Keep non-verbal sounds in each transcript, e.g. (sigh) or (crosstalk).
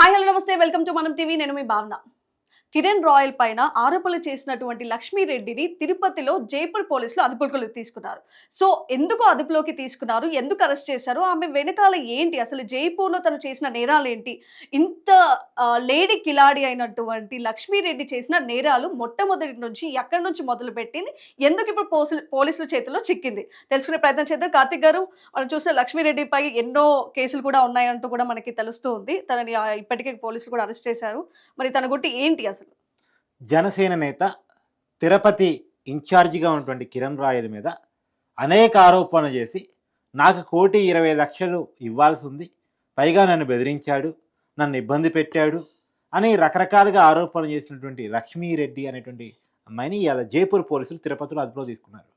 Hi hello నమస్తే welcome to Manam TV. నేను మీ భావన. కిరణ్ రాయల్ పైన ఆరోపణలు చేసినటువంటి లక్ష్మీరెడ్డిని తిరుపతిలో జైపూర్ పోలీసులు అదుపులోకి తీసుకున్నారు. సో ఎందుకు అదుపులోకి తీసుకున్నారు? ఎందుకు అరెస్ట్ చేశారు? ఆమె వెనకాల ఏంటి? అసలు జైపూర్లో తను చేసిన నేరాలు ఏంటి ఇంత లేడీ కిలాడి అయినటువంటి లక్ష్మీరెడ్డి చేసిన నేరాలు మొట్టమొదటి నుంచి ఎక్కడి నుంచి మొదలు పెట్టింది ఎందుకు ఇప్పుడు పోలీసులు పోలీసుల చేతిలో చిక్కింది? తెలుసుకునే ప్రయత్నం చేద్దాం. కార్తిక్ గారు మనం చూసిన లక్ష్మీరెడ్డిపై ఎన్నో కేసులు కూడా ఉన్నాయంటూ కూడా మనకి తెలుస్తూ ఉంది. తనని ఇప్పటికే పోలీసులు కూడా అరెస్ట్ చేశారు. మరి తన గుట్టి ఏంటి అసలు? జనసేన నేత తిరుపతి ఇన్ఛార్జిగా ఉన్నటువంటి కిరణ్ రాయల్ మీద అనేక ఆరోపణలు చేసి నాకు కోటి ఇరవై లక్షలు ఇవ్వాల్సి ఉంది పైగా నన్ను బెదిరించాడు నన్ను ఇబ్బంది పెట్టాడు అని రకరకాలుగా ఆరోపణలు చేసినటువంటి లక్ష్మీరెడ్డి అనేటువంటి అమ్మాయిని ఇవాళ జైపూర్ పోలీసులు తిరుపతిలో అదుపులో తీసుకున్నారు.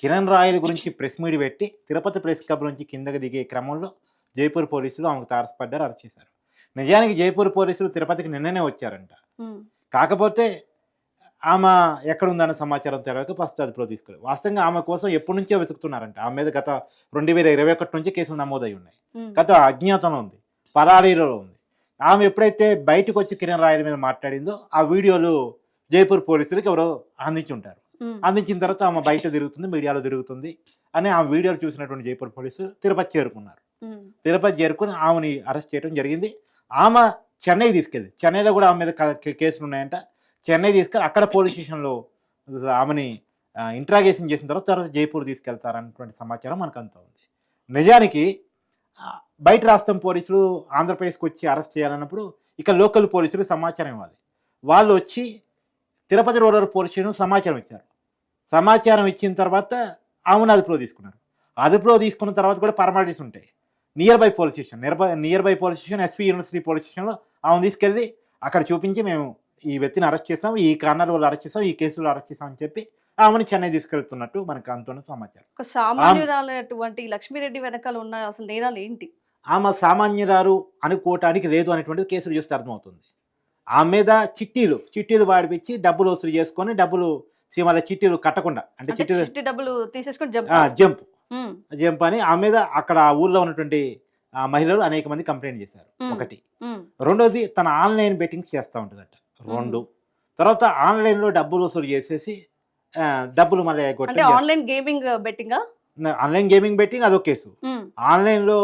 కిరణ్ రాయల్ గురించి ప్రెస్ మీట్ పెట్టి తిరుపతి ప్రెస్ క్లబ్ నుంచి కిందకి దిగే క్రమంలో జైపూర్ పోలీసులు ఆమెకు తారసపడ్డారు అరెస్ట్ చేశారు. నిజానికి జైపూర్ పోలీసులు తిరుపతికి నిన్ననే వచ్చారంట. కాకపోతే ఆమె ఎక్కడ ఉందన్న సమాచారం తెలియక ఫస్ట్ అదుపులో తీసుకెళ్ళి వాస్తవంగా ఆమె కోసం ఎప్పటి నుంచో వెతుకుతున్నారంట. ఆమె మీద గత రెండు వేల ఇరవై ఒకటి నుంచి కేసులు నమోదై ఉన్నాయి. గత అజ్ఞాతంలో ఉంది. పరారీలో ఉంది. ఆమె ఎప్పుడైతే బయటకు వచ్చి కిరణ్ రాయల మీద మాట్లాడిందో ఆ వీడియోలు జైపూర్ పోలీసులకు ఎవరో అందించి ఉంటారు అందించిన తర్వాత ఆమె బయట తిరుగుతుంది మీడియాలో తిరుగుతుంది అని ఆ వీడియోలు చూసినటువంటి జైపూర్ పోలీసులు తిరుపతి చేరుకున్నారు. తిరుపతి చేరుకుని ఆమెని అరెస్ట్ చేయడం జరిగింది. ఆమె చెన్నై తీసుకెళ్ళి చెన్నైలో కూడా ఆమె మీద కేసులు ఉన్నాయంట. చెన్నై తీసుకెళ్ళి అక్కడ పోలీస్ స్టేషన్లో ఆమెని ఇంట్రాగేషన్ చేసిన తర్వాత తర్వాత జైపూర్ తీసుకెళ్తారన్నటువంటి సమాచారం మనకు అంత ఉంది. నిజానికి బయట రాష్ట్రం పోలీసులు ఆంధ్రప్రదేశ్కి వచ్చి అరెస్ట్ చేయాలన్నప్పుడు ఇక లోకల్ పోలీసులు సమాచారం ఇవ్వాలి. వాళ్ళు వచ్చి తిరుపతి రూరల్ పోలీస్ స్టేషన్ సమాచారం ఇచ్చారు. సమాచారం ఇచ్చిన తర్వాత ఆమెను అదుపులో తీసుకున్నారు. అదుపులో తీసుకున్న తర్వాత కూడా ఫార్మాలిటీస్ ఉంటాయి. Near by police station near by near by police station SP university police స్టేషన్లో ఆమెను తీసుకెళ్ళి అక్కడ చూపించి మేము ఈ వ్యక్తిని అరెస్ట్ చేస్తాం ఈ కారణాల వల్ల అరెస్ట్ చేస్తాం ఈ కేసులో అరెస్ట్ చేస్తాం అని చెప్పి ఆమెను చెన్నై తీసుకెళ్తున్నట్టు మనకు అంతున్న సమాచారం. సామాన్యురాలైనటువంటి లక్ష్మీరెడ్డి వెనకాల ఉన్న అసలు నేరాలు ఏంటి? ఆమె సామాన్యురారు అనుకోవటానికి లేదు అనేటువంటిది కేసులు చూస్తే అర్థమవుతుంది. ఆమె మీద చిట్టీలు చిట్టీలు వాడిపించి డబ్బులు వసూలు చేసుకొని డబ్బులు సీమాల చిట్టీలు కట్టకుండా అంటే చిట్టీలు చిట్టి డబ్బులు తీసేసుకొని జంప్. జంప్ అని ఆమె మీద అక్కడ ఆ ఊర్లో ఉన్నటువంటి ఆ, మహిళలు అనేక మంది కంప్లైంట్ చేశారు. ఒకటి. రెండోది తన ఆన్లైన్ బెట్టింగ్స్ చేస్తూ ఉంటుందట. రెండు. తర్వాత ఆన్లైన్లో డబ్బులు వసూలు చేసేసి ఆ, డబ్బులు మళ్ళీ online gaming betting? Online gaming betting అదొక కేసు. ఆన్లైన్లో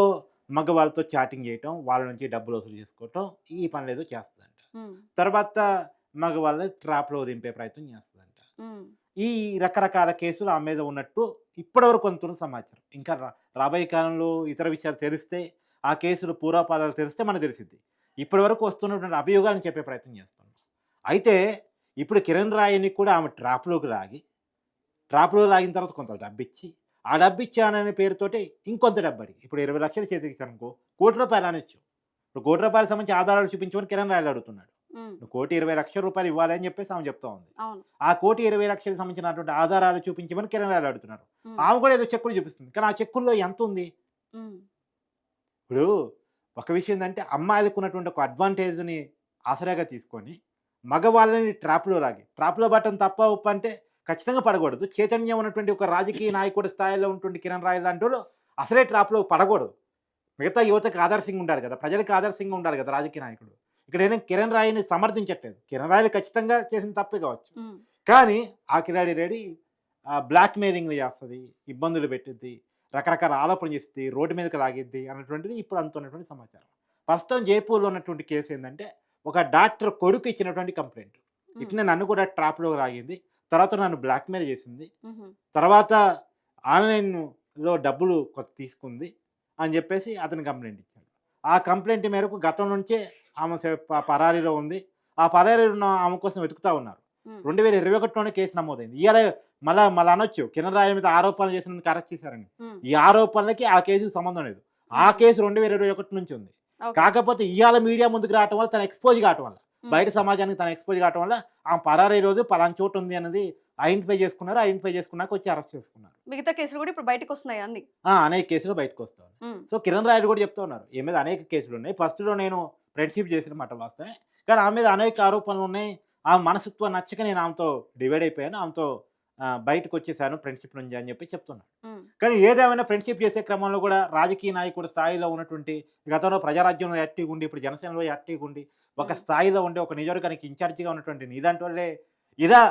మగవాళ్ళతో చాటింగ్ చేయటం వాళ్ళ నుంచి డబ్బులు వసూలు చేసుకోవటం ఈ పనులు ఏదో చేస్తుందంట. తర్వాత మగవాళ్ళ ట్రాప్లో దింపే ప్రయత్నం చేస్తుందంట. ఈ రకరకాల కేసులు ఆమె మీద ఉన్నట్టు ఇప్పటివరకు కొంత సమాచారం. ఇంకా రా- రాబోయే కాలంలో ఇతర విషయాలు తెలిస్తే ఆ కేసులు పూర్వపాదాలు తెలిస్తే మనకు తెలిసింది ఇప్పటివరకు వస్తున్నటువంటి అభియోగాలను చెప్పే ప్రయత్నం చేస్తున్నాం. అయితే ఇప్పుడు కిరణ్ రాయని కూడా ఆమె ట్రాప్లోకి లాగి ట్రాప్లో లాగిన తర్వాత కొంత డబ్బిచ్చి ఆ డబ్బిచ్చాననే పేరుతోటి ఇంకొంత డబ్బు అడిగి ఇప్పుడు ఇరవై లక్షలు చేతికి అనుకో కోటి రూపాయలు అనొచ్చు. ఇప్పుడు కోటి రూపాయలకు సంబంధించి ఆధారాలు చూపించమని కిరణ్ రాయలు అడుగుతున్నాడు. నువ్వు కోటి ఇరవై లక్షల రూపాయలు ఇవ్వాలి అని చెప్పేసి ఆమె చెప్తా ఉంది ఆ కోటి ఇరవై లక్షలకు సంబంధించినటువంటి ఆధారాలు చూపించమని కిరణ్ రాయలు అడుగుతున్నారు ఆమె కూడా ఏదో చెక్కులు చూపిస్తుంది. కానీ ఆ చెక్కుల్లో ఎంత ఉంది? ఇప్పుడు ఒక విషయం ఏంటంటే అమ్మాయిలకు ఉన్నటువంటి ఒక అడ్వాంటేజ్ని ఆసరాగా తీసుకొని మగవాళ్ళని ట్రాప్లో లాగి ట్రాప్లో పట్టడం తప్ప ఉప్పు అంటే ఖచ్చితంగా పడకూడదు. చైతన్యం ఉన్నటువంటి ఒక రాజకీయ నాయకుడి స్థాయిలో ఉన్నటువంటి కిరణ్ రాయల్ లాంటి వాళ్ళు అసలే ట్రాప్లో పడకూడదు. మిగతా యువతకు ఆదర్శంగా ఉండాలి కదా ప్రజలకు ఆదర్శంగా ఉండాలి కదా రాజకీయ నాయకుడు. ఇక్కడ నేను కిరణ్ రాయని సమర్థించట్లేదు. కిరణ్ రాయలు ఖచ్చితంగా చేసిన తప్పే కావచ్చు. కానీ ఆ కిరాడి రెడీ బ్లాక్ మెయిలింగ్లు చేస్తుంది ఇబ్బందులు పెట్టిద్ది రకరకాల ఆరోపణలు చేస్తుంది రోడ్డు మీదకి లాగిద్ది అన్నటువంటిది ఇప్పుడు అందుతున్నటువంటి సమాచారం. ప్రస్తుతం జైపూర్లో ఉన్నటువంటి కేసు ఏంటంటే ఒక డాక్టర్ కొడుకు ఇచ్చినటువంటి కంప్లైంట్. ఉమ్, ఇట్లా నన్ను కూడా ట్రాప్లో లాగింది తర్వాత నన్ను బ్లాక్మెయిల్ చేసింది తర్వాత ఆన్లైన్లో డబ్బులు కొంత తీసుకుంది అని చెప్పేసి అతను కంప్లైంట్ ఇచ్చాడు ఆ కంప్లైంట్ మేరకు గతం నుంచే ఆమె పరారీలో ఉంది. ఆ పరారీలో ఉన్న ఆమె కోసం వెతుకుతా ఉన్నారు. రెండు వేల ఇరవై ఒకటిలోనే కేసు నమోదైంది. ఇవాళ మళ్ళా మళ్ళీ అనొచ్చు. కిరణ్ రాయల మీద ఆరోపణలు చేసినందుకు అరెస్ట్ చేశారని. ఈ ఆరోపణలకి ఆ కేసుకి సంబంధం లేదు. ఆ కేసు రెండు వేల ఇరవై ఒకటి నుంచి ఉంది. కాకపోతే ఇవాళ మీడియా ముందుకు రావటం వల్ల తన ఎక్స్పోజ్ కావటం వల్ల. బయట సమాజానికి తన ఎక్స్పోజ్ కావటం వల్ల ఆ పరారీ రోజు పలానా చోటు ఉంది అనేది ఐడెంటిఫై చేసుకున్నారు ఐడెంటిఫై చేసుకున్నాక వచ్చి అరెస్ట్ చేసుకున్నారు. మిగతా కేసులు కూడా ఇప్పుడు బయటకు వస్తున్నాయి అన్ని. ఆ, అనేక కేసులు బయటకు వస్తాయి సో కిరణ్ రాయలు కూడా చెప్తా ఉన్నారు ఈ మీద అనేక కేసులు ఉన్నాయి. ఫస్ట్లో నేను ఫ్రెండ్షిప్ చేసిన మాట వాస్తవే కానీ ఆమె మీద అనేక ఆరోపణలు ఉన్నాయి. ఆ మనస్తత్వం నచ్చక నేను ఆమెతో డివైడ్ అయిపోయాను. ఆమెతో బయటకు వచ్చేసాను ఫ్రెండ్షిప్ నుంచి అని చెప్పి చెప్తున్నాను ఉమ్, కానీ ఏదేమైనా ఫ్రెండ్షిప్ చేసే క్రమంలో కూడా రాజకీయ నాయకుడు స్థాయిలో ఉన్నటువంటి గతంలో ప్రజారాజ్యంలో యాక్టివ్గా ఉండి ఇప్పుడు జనసేనలో యాక్టివ్గా ఉండి ఒక. స్థాయిలో ఉండి ఒక నియోజకవర్గానికి ఇన్ఛార్జిగా ఉన్నటువంటి నీలాంటి వాళ్ళే ఇలా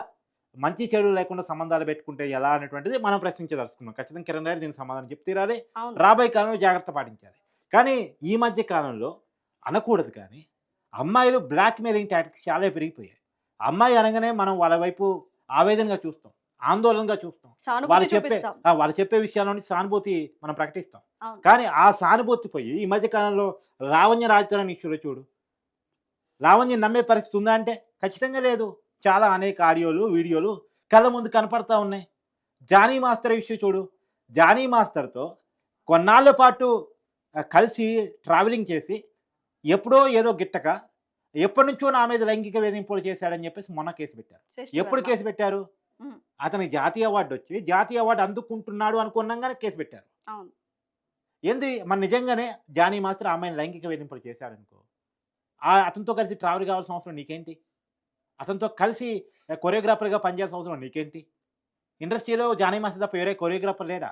మంచి చెడు లేకుండా సంబంధాలు పెట్టుకుంటే ఎలా అనేటువంటిది మనం ప్రశ్నించదలుచుకున్నాం. ఖచ్చితంగా కిరణ్ రెడ్డి దీనికి సమాధానం చెప్తీరాలి రాబోయే కాలంలో జాగ్రత్త పాటించాలి. కానీ ఈ మధ్య కాలంలో అనకూడదు కానీ అమ్మాయిలు బ్లాక్ మెయిలింగ్ టాక్టిక్స్ చాలా పెరిగిపోయాయి. అమ్మాయి అనగానే మనం వాళ్ళ వైపు ఆవేదనగా చూస్తాం. ఆందోళనగా చూస్తాం. వాళ్ళు చెప్పే వాళ్ళు చెప్పే విషయాల్లోని సానుభూతి మనం ప్రకటిస్తాం. కానీ ఆ సానుభూతి పోయి ఈ మధ్య కాలంలో లావణ్య రాజధాని ఇష్యూలో చూడు. లావణ్య నమ్మే పరిస్థితి ఉందా అంటే ఖచ్చితంగా లేదు. చాలా అనేక ఆడియోలు వీడియోలు కళ్ళ ముందు కనపడతా ఉన్నాయి. జానీ మాస్టర్ ఇష్యూ చూడు. జానీ మాస్టర్తో కొన్నాళ్ళ పాటు కలిసి ట్రావెలింగ్ చేసి ఎప్పుడో ఏదో గిట్టక ఎప్పటి నుంచో నా మీద లైంగిక వేధింపులు చేశాడని చెప్పేసి మొన్న కేసు పెట్టారు. ఎప్పుడు. కేసు పెట్టారు. అతనికి జాతీయ అవార్డు వచ్చి జాతీయ అవార్డు అందుకుంటున్నాడు అనుకున్నాగానే కేసు పెట్టారు. ఏంది? మన నిజంగానే జానీ మాస్టర్ అమ్మాయిని లైంగిక వేధింపులు చేశాడనుకో. ఆ అతనితో కలిసి ట్రావెల్ కావాల్సిన అవసరం నీకేంటి? అతనితో కలిసి కొరియోగ్రాఫర్గా పనిచేయాల్సిన అవసరం నీకేంటి? ఇండస్ట్రీలో జానీ మాస్టర్ తప్ప వేరే కొరియోగ్రాఫర్ లేడా?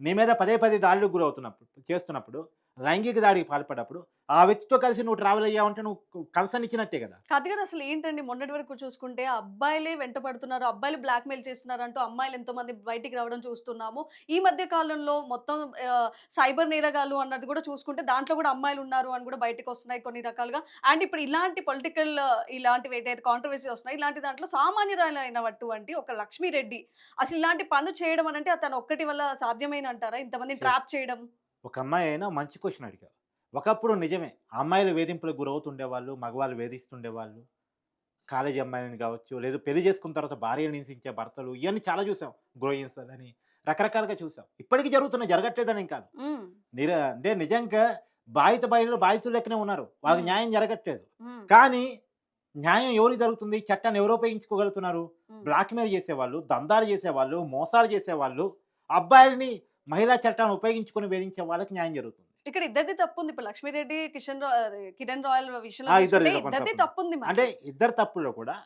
నీ మీద పదే పదే దాడులకు గురవుతున్నప్పుడు చేస్తున్నప్పుడు లైంగిక దాడికి పాల్పడ్డప్పుడు ఆ వ్యక్తితో కలిసి నువ్వు ట్రావెల్ అయ్యావంటే నువ్వు కన్సర్న్ ఇచ్చినట్టే కదా? కాదు కదా అసలు ఏంటండి మొన్నటి వరకు చూసుకుంటే అబ్బాయిలే వెంట పడుతున్నారు అబ్బాయిలు బ్లాక్ మెయిల్ చేస్తున్నారు అంటూ అమ్మాయిలు ఎంతో మంది బయటికి రావడం చూస్తున్నాము. ఈ మధ్య కాలంలో మొత్తం సైబర్ నేరగాలు అన్నది కూడా చూసుకుంటే దాంట్లో కూడా అమ్మాయిలు ఉన్నారు అని కూడా బయటకు వస్తున్నాయి కొన్ని రకాలుగా. అండ్ ఇప్పుడు ఇలాంటి పొలిటికల్ ఇలాంటివి ఏదైతే కాంట్రవర్సీ వస్తున్నాయి ఇలాంటి దాంట్లో సామాన్యురాలైనటువంటి ఒక లక్ష్మీరెడ్డి అసలు ఇలాంటి పనులు చేయడం అని అంటే అతను ఒక్కటి వల్ల సాధ్యమైన అంటారా ఇంతమంది ట్రాప్ చేయడం? ఒక అమ్మాయి అయినా మంచి క్వశ్చన్ అడిగావు ఒకప్పుడు నిజమే అమ్మాయిలు వేధింపులకు గురవుతుండేవాళ్ళు మగవాళ్ళు వేధిస్తుండేవాళ్ళు. కాలేజీ అమ్మాయిలని కావచ్చు లేదు పెళ్ళి చేసుకున్న తర్వాత భార్యను హింసించే భర్తలు ఇవన్నీ చాలా చూసాం. గ్రోయిన్స్ అని రకరకాలుగా చూసాం. ఇప్పటికీ జరుగుతున్నాయి జరగట్లేదని కాదు. నిర అంటే నిజంగా బాధిత బాధితులు బాధితులు లెక్కనే ఉన్నారు. వాళ్ళకి. న్యాయం జరగట్లేదు. కానీ న్యాయం ఎవరికి జరుగుతుంది? చట్టాన్ని ఎవరు ఉపయోగించుకోగలుగుతున్నారు. బ్లాక్మెయిల్ చేసేవాళ్ళు దందాలు చేసేవాళ్ళు మోసాలు చేసేవాళ్ళు అబ్బాయిలని మహిళా చట్టాన్ని ఉపయోగించుకొని వేధించే వాళ్ళకి న్యాయం జరుగుతుంది. ఇక్కడ ఇద్దరిది తప్పు ఉంది ఇప్పుడు లక్ష్మీరెడ్డి కిషన్ కిరణ్ రాయల్ విషయంలో తప్పు. ఉంది. అంటే ఇద్దరు తప్పుల్లో కూడా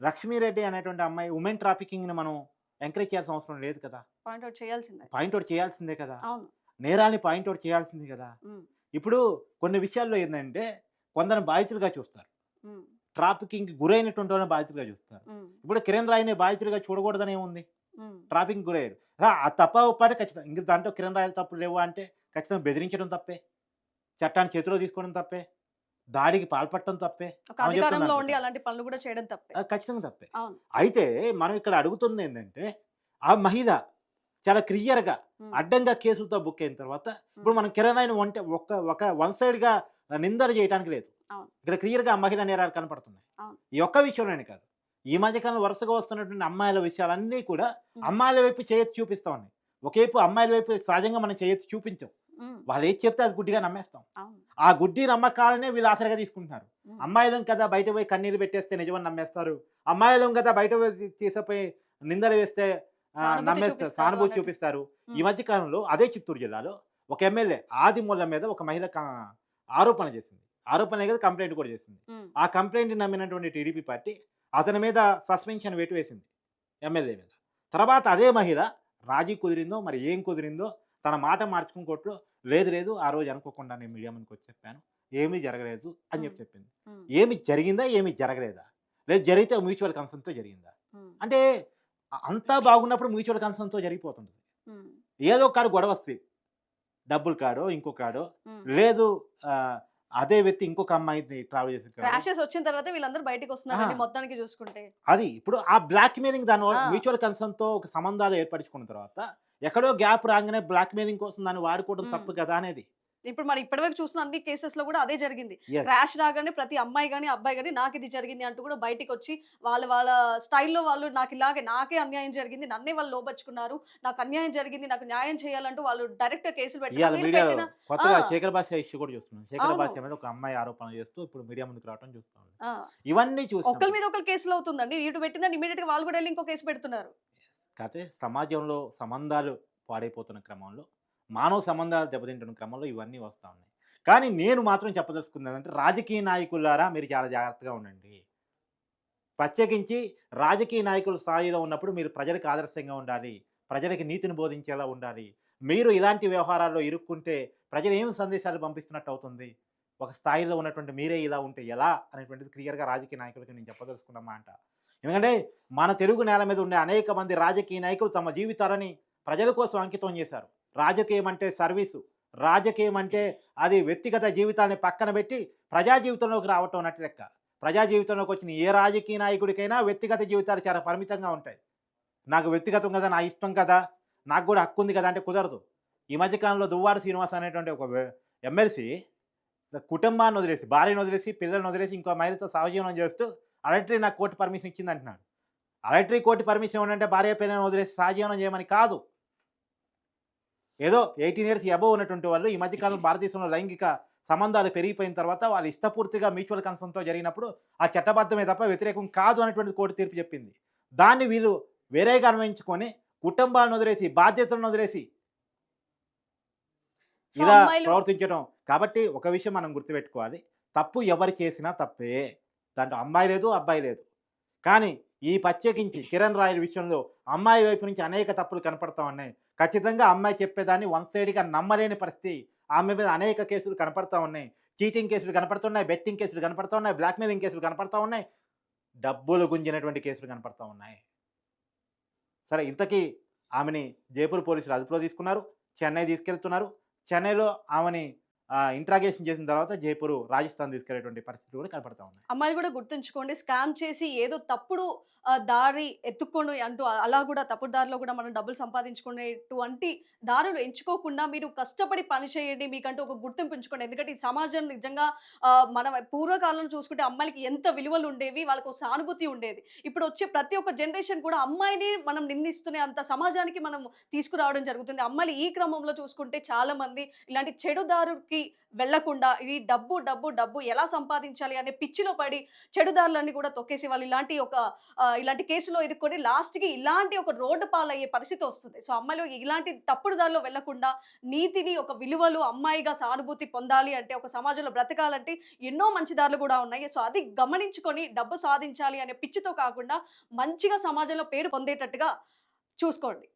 లక్ష్మీరెడ్డి అనేటువంటి అమ్మాయి ఉమెన్ ట్రాఫికింగ్ని మనం ఎంకరేజ్ చేయాల్సిన అవసరం లేదు కదా. పాయింట్ అవుట్ చేయాల్సిందే. పాయింట్అవుట్ చేయాల్సిందే కదా. నేరాన్ని పాయింట్అవుట్ చేయాల్సిందే కదా. ఇప్పుడు కొన్ని విషయాల్లో ఏంటంటే కొందరు బాధితులుగా చూస్తారు. ట్రాఫికింగ్ గురైనటువంటి వాళ్ళని బాధితులుగా చూస్తారు. ఇప్పుడు కిరణ్ రాయ్ని బాధితులుగా చూడకూడదని ఏముంది ఉమ్, ట్రాఫికింగ్ గురయ్యాడు. ఆ తప్ప ఒప్పాటే ఖచ్చితంగా ఇంక దాంట్లో కిరణ్ రాయలు తప్పులు లేవు అంటే ఖచ్చితంగా బెదిరించడం తప్పే. చట్టాన్ని చేతిలో తీసుకోవడం తప్పే. దాడికి పాల్పడటం తప్పే. అలాంటి పనులు కూడా చేయడం తప్పే. ఖచ్చితంగా తప్పే. అయితే మనం ఇక్కడ అడుగుతుంది ఏంటంటే ఆ మహిళ చాలా క్లియర్గా ఉమ్, అడ్డంగా కేసులతో బుక్ అయిన తర్వాత ఇప్పుడు మనం కిరణ్ ఆయన వంట ఒక ఒక వన్ సైడ్గా నిందన చేయడానికి లేదు. ఇక్కడ క్లియర్గా ఆ మహిళ నేరాలు కనపడుతున్నాయి. ఈ ఒక్క విషయంలోనే కాదు. ఈ మధ్యకాలంలో వరుసగా వస్తున్నటువంటి అమ్మాయిల విషయాలన్నీ కూడా అమ్మాయిల వైపు చేయొచ్చు చూపిస్తా ఉన్నాయి. ఒకేపు అమ్మాయిల వైపు సహజంగా మనం చేయొచ్చు చూపించాం. వాళ్ళు ఏది చెప్తే అది గుడ్డిగా నమ్మేస్తాం. ఆ గుడ్డి నమ్మకాలనే వీళ్ళు ఆసరగా తీసుకుంటున్నారు. అమ్మాయిలం కదా బయట పోయి కన్నీరు పెట్టేస్తే నిజమని నమ్మేస్తారు. అమ్మాయిలం కదా బయట పోయి తీసిపోయి నిందలు వేస్తే నమ్మేస్తారు సానుభూతి. చూపిస్తారు ఈ మధ్య కాలంలో అదే చిత్తూరు జిల్లాలో ఒక ఎమ్మెల్యే ఆదిమూల మీద ఒక మహిళ ఆరోపణ చేసింది. ఆరోపణ కదా కంప్లైంట్ కూడా చేసింది. ఆ కంప్లైంట్ నమ్మినటువంటి టీడీపీ పార్టీ అతని మీద సస్పెన్షన్ వేటు వేసింది ఎమ్మెల్యే మీద. తర్వాత అదే మహిళ రాజీ కుదిరిందో మరి ఏం కుదిరిందో తన మాట మార్చుకుని కొట్లు లేదు లేదు ఆ రోజు అనుకోకుండా నేను మీడియా ముందుకు వచ్చి చెప్పాను. ఏమీ జరగలేదు అని చెప్పి చెప్పింది. ఏమి జరిగిందా ఏమి జరగలేదా? లేదు జరిగితే మ్యూచువల్ కన్సర్న్తో జరిగిందా? అంటే అంతా బాగున్నప్పుడు మ్యూచువల్ కన్సర్న్తో జరిగిపోతుంది. ఏదో కాడు గొడవ వస్తుంది. డబ్బులు కాడో ఇంకో కాడో. లేదు అదే వ్యక్తి ఇంకొక అమ్మాయిని ట్రావెల్ చేసి క్రాషెస్ వచ్చిన తర్వాత వీళ్ళందరూ బయటకు వస్తున్నారండి ఆ. మొత్తానికి చూసుకుంటే అది ఇప్పుడు ఆ బ్లాక్ మెయిలింగ్ దాని ఆ. మ్యూచువల్ కన్సర్న్తో ఒక సంబంధాలు ఏర్పరచుకున్న తర్వాత ఎక్కడో గ్యాప్ రాగానే బ్లాక్ మెయిలింగ్ కోసం దాన్ని వాడుకోవడం. తప్పు కదా అనేది ఇప్పుడు మరి ఇప్పటివరకు చూసిన అన్ని కేసెస్లో కూడా అదే జరిగింది. క్రాష్ రాగానే ప్రతి అమ్మాయి కానీ అబ్బాయి కానీ నాకు ఇది జరిగింది అంటూ కూడా బయటికి వచ్చి వాళ్ళ వాళ్ళ స్టైల్లో వాళ్ళు నాకు ఇలాగే నాకే అన్యాయం జరిగింది నన్నే వాళ్ళు లోపరుచుకున్నారు నాకు అన్యాయం జరిగింది నాకు న్యాయం చేయాలంటూ వాళ్ళు డైరెక్ట్ కేసులు పెట్టారు పెట్టిన కొత్తగా. శేఖర్ భాష ఇష్యూ కూడా చూస్తున్నాం. శేఖర్ అవును. భాష మీద ఒక అమ్మాయి ఆరోపణ చేస్తూ ఇప్పుడు మీడియా ముందుకు రావడం చూస్తాం ఇవన్నీ ఒకరి చూస్తాం మీద ఒకరు కేసులు అవుతుందండి. ఇటు పెట్టిందని ఇమీడియట్గా వాళ్ళు కూడా వెళ్ళి ఇంకో కేసు పెడుతున్నారు. కాకపోతే సమాజంలో సంబంధాలు పాడైపోతున్న క్రమంలో మానవ సంబంధాలు దెబ్బతింటున్న క్రమంలో ఇవన్నీ వస్తూ ఉన్నాయి. కానీ నేను మాత్రం చెప్పదలుచుకుంది అంటే రాజకీయ నాయకులారా మీరు చాలా జాగ్రత్తగా ఉండండి. ప్రత్యేకించి రాజకీయ నాయకుల స్థాయిలో ఉన్నప్పుడు మీరు ప్రజలకు ఆదర్శంగా ఉండాలి. ప్రజలకి నీతిని బోధించేలా ఉండాలి. మీరు ఇలాంటి వ్యవహారాల్లో ఇరుక్కుంటే ప్రజలు ఏం సందేశాలు పంపిస్తున్నట్టు అవుతుంది? ఒక స్థాయిలో ఉన్నటువంటి మీరే ఇలా ఉంటే ఎలా అనేటువంటిది క్లియర్గా రాజకీయ నాయకులకు నేను చెప్పదలుచుకున్నామా అంట ఎందుకంటే మన తెలుగు నేల మీద ఉండే అనేక మంది రాజకీయ నాయకులు తమ జీవితాలని ప్రజల కోసం అంకితం చేశారు. రాజకీయం అంటే సర్వీసు రాజకీయం అంటే అది వ్యక్తిగత జీవితాన్ని పక్కన పెట్టి ప్రజా జీవితంలోకి రావటం అన్నట్టు లెక్క. ప్రజా జీవితంలోకి వచ్చిన ఏ రాజకీయ నాయకుడికైనా వ్యక్తిగత జీవితాలు చాలా పరిమితంగా ఉంటాయి. నాకు వ్యక్తిగతం కదా నా ఇష్టం కదా నాకు కూడా హక్కు ఉంది కదా అంటే కుదరదు. ఈ మధ్యకాలంలో దువ్వాడ శ్రీనివాస్ అనేటువంటి ఒక ఎమ్మెల్సీ కుటుంబాన్ని వదిలేసి భార్యను వదిలేసి పిల్లల్ని వదిలేసి ఇంకో మహిళతో సహజీవనం చేస్తూ అలటరీ నాకు కోర్టు పర్మిషన్ ఇచ్చింది అంటున్నాడు అలటరీ కోర్టు పర్మిషన్ ఏమంటే భార్య పిల్లలను వదిలేసి సహజీవనం చేయమని కాదు. ఏదో ఎయిటీన్ ఇయర్స్ అబవ్ ఉన్నటువంటి వాళ్ళు ఈ మధ్యకాలం (laughs) భారతదేశంలో లైంగిక సంబంధాలు పెరిగిపోయిన తర్వాత వాళ్ళు ఇష్టపూర్తిగా మ్యూచువల్ కన్సర్న్తో జరిగినప్పుడు ఆ చట్టబద్ధమే తప్ప వ్యతిరేకం కాదు అనేటువంటి కోర్టు తీర్పు చెప్పింది. దాన్ని వీళ్ళు వేరేగా అన్వయించుకొని కుటుంబాలను వదిలేసి బాధ్యతలను వదిలేసి ఇలా ప్రవర్తించడం. కాబట్టి ఒక విషయం మనం గుర్తుపెట్టుకోవాలి. తప్పు ఎవరు చేసినా తప్పే. దాంట్లో అమ్మాయి లేదు అబ్బాయి లేదు. కానీ ఈ ప్రత్యేకించి కిరణ్ రాయల్ విషయంలో అమ్మాయి వైపు నుంచి అనేక తప్పులు కనపడతా ఉన్నాయి. ఖచ్చితంగా అమ్మాయి చెప్పేదాన్ని వన్ సైడ్గా నమ్మలేని పరిస్థితి. ఆమె మీద అనేక కేసులు కనపడతా ఉన్నాయి. చీటింగ్ కేసులు కనపడుతున్నాయి బెట్టింగ్ కేసులు కనపడతా ఉన్నాయి. బ్లాక్మెయిలింగ్ కేసులు కనపడతా ఉన్నాయి. డబ్బులు గుంజినటువంటి కేసులు కనపడతా ఉన్నాయి. సరే ఇంతకీ ఆమెని జైపూర్ పోలీసులు అదుపులో తీసుకున్నారు. చెన్నై తీసుకెళ్తున్నారు. చెన్నైలో ఆమెని ఇంట్రాగేషన్ చేసిన తర్వాత జైపూర్ రాజస్థాన్ తీసుకెళ్ళేటువంటి పరిస్థితులు కూడా కనపడతా ఉన్నాయి. అమ్మాయిలు కూడా గుర్తుంచుకోండి స్కామ్ చేసి ఏదో తప్పుడు దారి ఎత్తుక్కోండి అంటూ అలా కూడా తప్పుడు దారిలో కూడా మనం డబ్బులు సంపాదించుకునేటువంటి దారులు ఎంచుకోకుండా మీరు కష్టపడి పని చేయండి మీకంటూ ఒక గుర్తింపు ఉంచుకోండి. ఎందుకంటే ఈ సమాజం నిజంగా మనం పూర్వకాలం పూర్వకాలంలో చూసుకుంటే అమ్మాయిలకి ఎంత విలువలు ఉండేవి వాళ్ళకు ఒక సానుభూతి ఉండేది. ఇప్పుడు వచ్చే ప్రతి ఒక్క జనరేషన్ కూడా అమ్మాయిని మనం నిందిస్తునే అంత సమాజానికి మనం తీసుకురావడం జరుగుతుంది. అమ్మాయిలు ఈ క్రమంలో చూసుకుంటే చాలా మంది ఇలాంటి చెడు దారుకి వెళ్ళకుండా ఈ డబ్బు డబ్బు డబ్బు ఎలా సంపాదించాలి అనే పిచ్చిలో పడి చెడుదారులన్నీ కూడా తొక్కేసి వాళ్ళు ఇలాంటి ఒక ఇలాంటి కేసులో ఇరుక్కొని లాస్ట్కి ఇలాంటి ఒక రోడ్డు పాలయ్యే పరిస్థితి వస్తుంది. సో అమ్మాయిలు ఇలాంటి తప్పుడు దారిలో వెళ్ళకుండా నీతిని ఒక విలువలు అమ్మాయిగా సానుభూతి పొందాలి అంటే ఒక సమాజంలో బ్రతకాలంటే ఎన్నో మంచి దారులు కూడా ఉన్నాయి. సో అది గమనించుకొని డబ్బు సాధించాలి అనే పిచ్చితో కాకుండా మంచిగా సమాజంలో పేరు పొందేటట్టుగా చూసుకోండి.